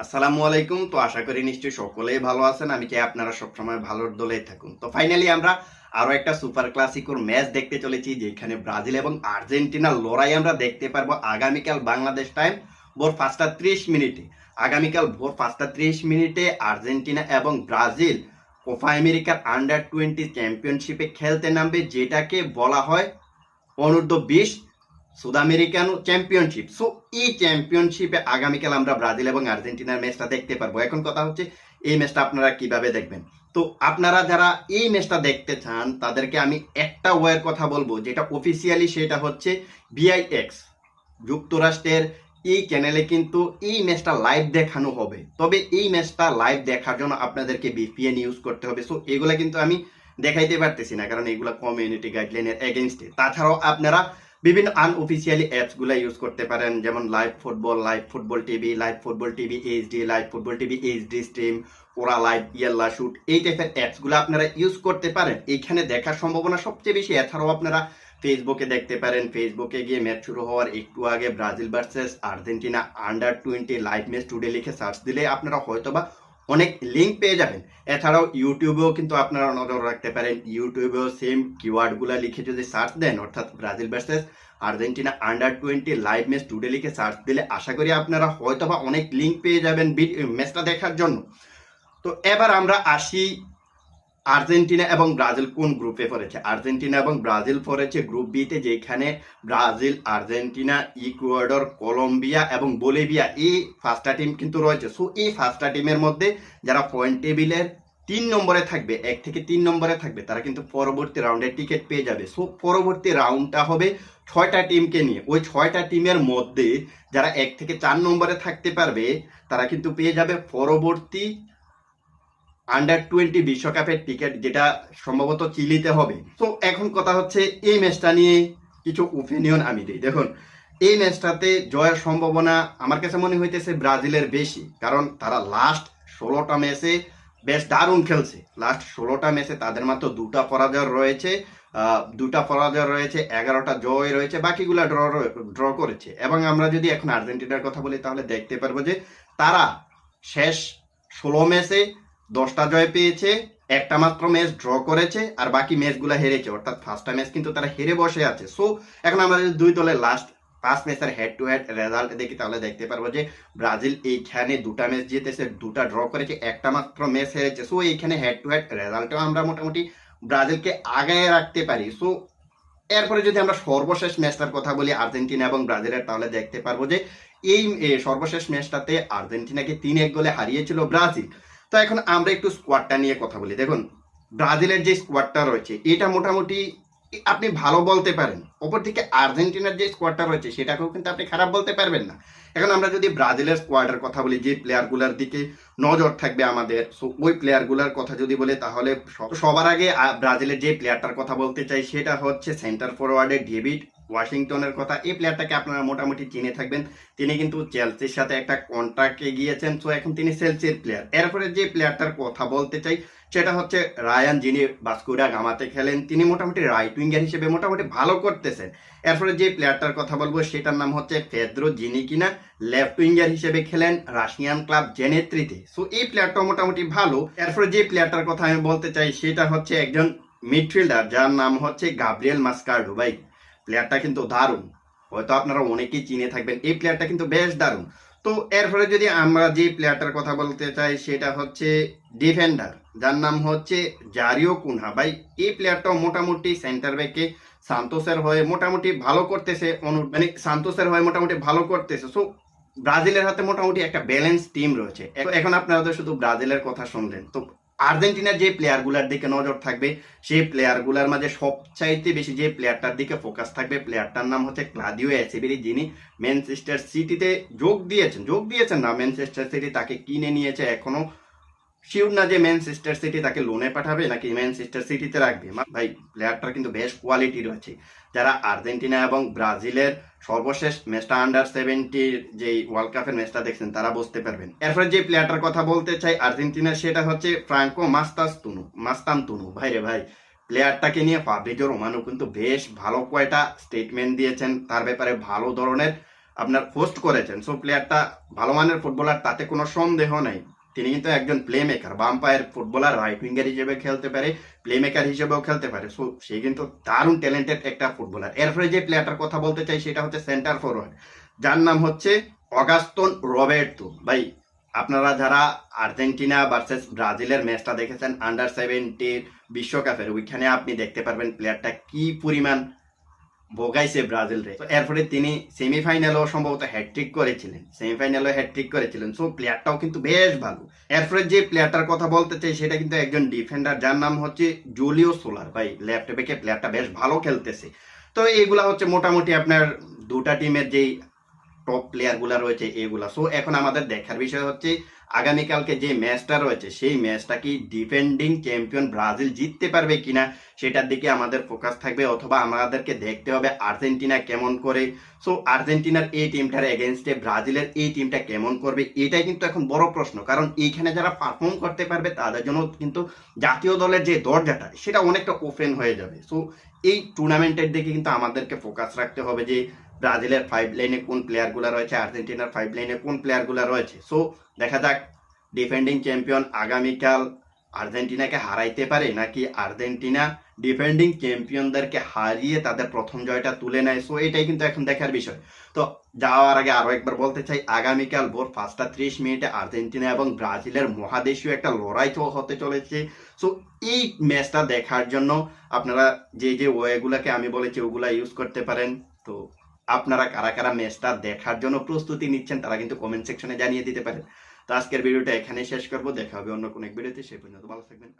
আসসালামু আলাইকুম। তো আশা করি নিশ্চয়ই সকলেই ভালো আছেন। আমি চাই আপনারা সবসময় ভালোর দলেই থাকুন। তো ফাইনালি আমরা আরও একটা সুপার ক্লাসিকোর ম্যাচ দেখতে চলেছি, যেখানে ব্রাজিল এবং আর্জেন্টিনার লড়াই আমরা দেখতে পারব আগামীকাল বাংলাদেশ টাইম ভোর পাঁচটা ত্রিশ মিনিটে। আগামীকাল ভোর পাঁচটা ত্রিশ মিনিটে আর্জেন্টিনা এবং ব্রাজিল কোপা আমেরিকার আন্ডার টোয়েন্টি চ্যাম্পিয়নশিপে খেলতে নামবে, যেটাকে বলা হয় অনূর্ধ্ব বিশ সুদ আমেরিকান চ্যাম্পিয়নশিপ সো এই চ্যাম্পিয়নশিপে আগামীকাল আমরা ব্রাজিল এবং আর্জেন্টিনার ম্যাচটা দেখতে পারব। এখন কথা হচ্ছে, এই ম্যাচটা আপনারা কীভাবে দেখবেন? তো, আপনারা যারা এই ম্যাচটা দেখতে চান, তাদেরকে আমি একটা ওয়ের কথা বলব, যেটা অফিসিয়ালি সেটা হচ্ছে বিআইএক্স যুক্তরাষ্ট্রের এই চ্যানেলে কিন্তু এই ম্যাচটা লাইভ দেখানো হবে। তবে এই ম্যাচটা লাইভ দেখার জন্য আপনাদেরকে বিপিএন ইউজ করতে হবে। সো এগুলা কিন্তু আমি দেখাইতে পারতেছি না, কারণ এগুলো কমিউনিটি গাইডলাইনের এগেনস্টে তাছাড়াও আপনারা বিভিন্ন আনঅফিসিয়ালি অ্যাপসগুলো ইউজ করতে পারেন, যেমন live football live football TV live football TV HD live football TV HD stream ওরা লাইভ ইয়াল্লা শুট এই টাইপের অ্যাপসগুলো আপনারা ইউজ করতে পারেন। এইখানে দেখার সম্ভাবনা সবচেয়ে বেশি, এছাড়াও আপনারা ফেসবুকে দেখতে পারেন। ফেসবুকে গিয়ে ম্যাচ শুরু হওয়ার একটু আগে Brazil versus Argentina under twenty live match today লিখে সার্চ দিলে আপনারা হয়তোবা অনেক লিঙ্ক পেয়ে যাবেন। এছাড়াও ইউটিউবেও কিন্তু আপনারা নজর রাখতে পারেন। ইউটিউবেও সেম কিওয়ার্ডগুলো লিখে যদি সার্চ দেন, অর্থাৎ Brazil versus Argentina under twenty live match today লিখে সার্চ দিলে আশা করি আপনারা হয়তোবা অনেক লিঙ্ক পেয়ে যাবেন ম্যাচটা দেখার জন্য। তো এবার আমরা আসি আর্জেন্টিনা এবং ব্রাজিল কোন গ্রুপে পড়েছে? আর্জেন্টিনা এবং ব্রাজিল পড়েছে গ্রুপ বিতে যেখানে ব্রাজিল, আর্জেন্টিনা, ইকুয়েডর, কলম্বিয়া এবং বলিভিয়া এই পাঁচটা টিম কিন্তু রয়েছে। সো এই পাঁচটা টিমের মধ্যে যারা পয়েন্ট টেবিলের তিন নম্বরে থাকবে, এক থেকে তিন নম্বরে থাকবে, তারা কিন্তু পরবর্তী রাউন্ডে টিকিট পেয়ে যাবে। সো পরবর্তী রাউন্ডটা হবে ছয়টা টিমকে নিয়ে। ওই ছয়টা টিমের মধ্যে যারা এক থেকে চার নম্বরে থাকতে পারবে, তারা কিন্তু পেয়ে যাবে পরবর্তী আন্ডার টোয়েন্টি বিশ্বকাপের টিকিট যেটা সম্ভবত চিলিতে হবে। তো এখন কথা হচ্ছে এই ম্যাচটা নিয়ে কিছু ওপিনিয়ন আমি দিই। দেখুন, এই ম্যাচটাতে জয়ের সম্ভাবনা আমার কাছে মনে হইতেছে ব্রাজিলের বেশি। কারণ তারা লাস্ট ষোলোটা ম্যাচে বেশ দারুণ খেলছে। লাস্ট ষোলোটা ম্যাচে তাদের মাত্র দুটা পরাজয় রয়েছে। দুটা পরাজয় রয়েছে, এগারোটা জয় রয়েছে, বাকিগুলো ড্র ড্র করেছে। এবং আমরা যদি এখন আর্জেন্টিনার কথা বলি, তাহলে দেখতে পারব যে তারা শেষ ষোলো ম্যাচে দশটা জয় পেয়েছে, একটা মাত্র ম্যাচ ড্র করেছে, আর বাকি ম্যাচগুলো হেরেছে। অর্থাৎ ফার্স্টটা ম্যাচ কিন্তু তারা হেরে বসে আছে। সো এখন আমরা যদি দুই দলের লাস্ট পাঁচ ম্যাচের হেড টু হেড রেজাল্ট দেখি, তাহলে দেখতে পারব যে ব্রাজিল এইখানে দুটা ম্যাচ জিতেছে, দুটা ড্র করেছে, একটা মাত্র ম্যাচ হেরেছে। সো এইখানে হেড টু হেড রেজাল্টও আমরা মোটামুটি ব্রাজিলকে আগায় রাখতে পারি। সো এরপরে যদি আমরা সর্বশেষ ম্যাচটার কথা বলি, আর্জেন্টিনা এবং ব্রাজিলের, তাহলে দেখতে পারব যে এই সর্বশেষ ম্যাচটাতে আর্জেন্টিনাকে তিন এক গোলে হারিয়েছিল ব্রাজিল। তো এখন আমরা একটু স্কোয়াডটা নিয়ে কথা বলি। দেখুন, ব্রাজিলের যে স্কোয়াডটা রয়েছে, এটা মোটামুটি আপনি ভালো বলতে পারেন। অপরদিকে আর্জেন্টিনার যে স্কোয়াডটা রয়েছে, সেটাকেও কিন্তু আপনি খারাপ বলতে পারবেন না। এখন আমরা যদি ব্রাজিলের স্কোয়াডের কথা বলি, যে প্লেয়ারগুলোর দিকে নজর থাকবে আমাদের সো ওই প্লেয়ারগুলোর কথা যদি বলে, তাহলে সবার আগে ব্রাজিলের যে প্লেয়ারটার কথা বলতে চাই, সেটা হচ্ছে সেন্টার ফরওয়ার্ডে ডেভিড ওয়াশিংটনের কথা, এই প্লেয়ারটাকে আপনারা মোটামুটি চিনে থাকবেন। তিনি কিন্তু চেলসির সাথে একটা কন্ট্রাক্টে গিয়েছেন সো এখন তিনি চেলসির প্লেয়ার এরপরে যে প্লেয়ারটার কথা বলতে চাই, সেটা হচ্ছে রায়ান, যিনি বাস্কুডা গামাতে খেলেন। তিনি মোটামুটি রাইট উইঙ্গার হিসেবে মোটামুটি ভালো করতেছেন। এরপরে যে প্লেয়ারটার কথা বলব, সেটার নাম হচ্ছে ফেদ্রো, যিনি কিনা লেফট উইঙ্গার হিসেবে খেলেন রাশিয়ান ক্লাব জেনেত্রিতে। সো এই প্লেয়ারটা মোটামুটি ভালো। এরপরে যে প্লেয়ারটার কথা আমি বলতে চাই, সেটা হচ্ছে একজন মিডফিল্ডার যার নাম হচ্ছে গাব্রিয়েল মাস্কার্ডো। ভাই প্লেয়ারটা কিন্তু দারুণ। হয়তো আপনারা অনেকেই চিনে থাকবেন, এই প্লেয়ারটা কিন্তু বেশ দারুণ। তো এরপরে যদি আমরা যে প্লেয়ারটার কথা বলতে চাই, সেটা হচ্ছে ডিফেন্ডার যার নাম হচ্ছে জারিও কুনহা। ভাই, এই প্লেয়ারটাও মোটামুটি সেন্টার ব্যাকে সান্তোসের হয়ে মোটামুটি ভালো করতেছে, অনু- মানে সান্তোসের হয়ে মোটামুটি ভালো করতেছে। সো ব্রাজিলের হাতে মোটামুটি একটা ব্যালেন্স টিম রয়েছে। এখন আপনারা তো শুধু ব্রাজিলের কথা শুনলেন। তো আর্জেন্টিনার যে প্লেয়ারগুলোর দিকে নজর থাকবে, সেই প্লেয়ারগুলোর মাঝে সবচাইতে বেশি যে প্লেয়ারটার দিকে ফোকাস থাকবে প্লেয়ারটার নাম হচ্ছে ক্লাদিও এসেবেরি, যিনি ম্যানচেস্টার সিটিতে যোগ দিয়েছেন। যোগ দিয়েছেন না ম্যানচেস্টার সিটি তাকে কিনে নিয়েছে এখনও। শিওর না যে ম্যানচেস্টার সিটি তাকে লোনে পাঠাবে নাকি ম্যানচেস্টার সিটিতে রাখবে? ভাই প্লেয়ারটার কিন্তু বেশ কোয়ালিটি রয়েছে। যারা আর্জেন্টিনা এবং ব্রাজিলের সর্বশেষ ম্যাচটা আন্ডার সেভেন্টির যে ওয়ার্ল্ড কাপের ম্যাচটা দেখছেন, তারা বুঝতে পারবেন। এরপরে যে প্লেয়ারটার কথা বলতে চাই আর্জেন্টিনার সেটা হচ্ছে ফ্রাঙ্কো মাস্তাস তুনু মাস্তাম তুনু ভাই রে ভাই প্লেয়ারটাকে নিয়ে ফাব্রিজো রোমানো কিন্তু বেশ ভালো কয়টা স্টেটমেন্ট দিয়েছেন, তার ব্যাপারে ভালো ধরনের আপনার পোস্ট করেছেন। সো প্লেয়ারটা ভালো মানের ফুটবলার তাতে কোনো সন্দেহ নাই। তিনি কিন্তু একজন প্লে মেকার বাম ফুটবলার রাইট উইঙ্গার হিসেবে খেলতে পারে প্লে মেকার হিসেবেও খেলতে পারে। সো সে কিন্তু দারুণ ট্যালেন্টেড একটা ফুটবলার এরপরে যে প্লেয়ারটার কথা বলতে চাই, সেটা হচ্ছে সেন্টার ফরওয়ার্ড যার নাম হচ্ছে অগাস্তন রবের্তো। ভাই, আপনারা যারা আর্জেন্টিনা ভার্সেস ব্রাজিলের ম্যাচটা দেখেছেন আন্ডার সেভেন্টির বিশ্বকাপের, ওইখানে আপনি দেখতে পারবেন প্লেয়ারটা কি পরিমাণ ভোগাইছে ব্রাজিল রে এরপরে তিনি সেমিফাইনালেও সম্ভবত হ্যাট্রিক করেছিলেন। সেমিফাইনালেও হ্যাট্রিক করেছিলেন। সো প্লেয়ারটাও কিন্তু বেশ ভালো। এরপরে যে প্লেয়ারটার কথা বলতে চাই, সেটা কিন্তু একজন ডিফেন্ডার যার নাম হচ্ছে জুলিও সোলার ভাই লেফট ব্যাকে প্লেয়ারটা বেশ ভালো খেলতেছে। তো এইগুলা হচ্ছে মোটামুটি আপনার দুটা টিমের যেই টপ প্লেয়ারগুলা রয়েছে এগুলা সো এখন আমাদের দেখার বিষয় হচ্ছে আগামীকালকে যে ম্যাচটা রয়েছে, সেই ম্যাচটা কি ডিফেন্ডিং চ্যাম্পিয়ন ব্রাজিল জিততে পারবে কিনা, সেটার দিকে আমাদের ফোকাস থাকবে অথবা আমাদেরকে দেখতে হবে আর্জেন্টিনা কেমন করে। সো আর্জেন্টিনার এই টিমটার এগেনস্টে ব্রাজিলের এই টিমটা কেমন করবে, এটাই কিন্তু এখন বড় প্রশ্ন। কারণ এইখানে যারা পারফর্ম করতে পারবে, তাদের জন্য কিন্তু জাতীয় দলের যে দরজাটা, সেটা অনেকটা ওপেন হয়ে যাবে। সো এই টুর্নামেন্টের দিকে কিন্তু আমাদেরকে ফোকাস রাখতে হবে যে ব্রাজিলের ফাইভ লাইনে কোন প্লেয়ারগুলো রয়েছে, আর্জেন্টিনার ফাইভ লাইনে কোন প্লেয়ারগুলো রয়েছে। সো দেখা যাক ডিফেন্ডিং চ্যাম্পিয়ন আগামীকাল আর্জেন্টিনাকে হারাইতে পারে নাকি আর্জেন্টিনা ডিফেন্ডিং চ্যাম্পিয়নদেরকে হারিয়ে তাদের প্রথম জয়টা তুলে নেয়? সো এটাই কিন্তু এখন দেখার বিষয়। তো, যাওয়ার আগে আরও একবার বলতে চাই, আগামীকাল ভোর পাঁচটা ত্রিশ মিনিটে আর্জেন্টিনা এবং ব্রাজিলের মহাদেশীয় একটা লড়াই তো হতে চলেছে। সো এই ম্যাচটা দেখার জন্য আপনারা যে যে ওয়েগুলোকে আমি বলেছি, ওগুলা ইউজ করতে পারেন। তো, আপনারা কারা কারা ম্যাচটা দেখার জন্য প্রস্তুতি নিচ্ছেন, তারা কিন্তু কমেন্ট সেকশনে জানিয়ে দিতে পারেন। তো আজকের ভিডিওটা এখানেই শেষ করব। দেখা হবে অন্য কোনো এক ভিডিওতে, সেই পর্যন্ত ভালো থাকবেন।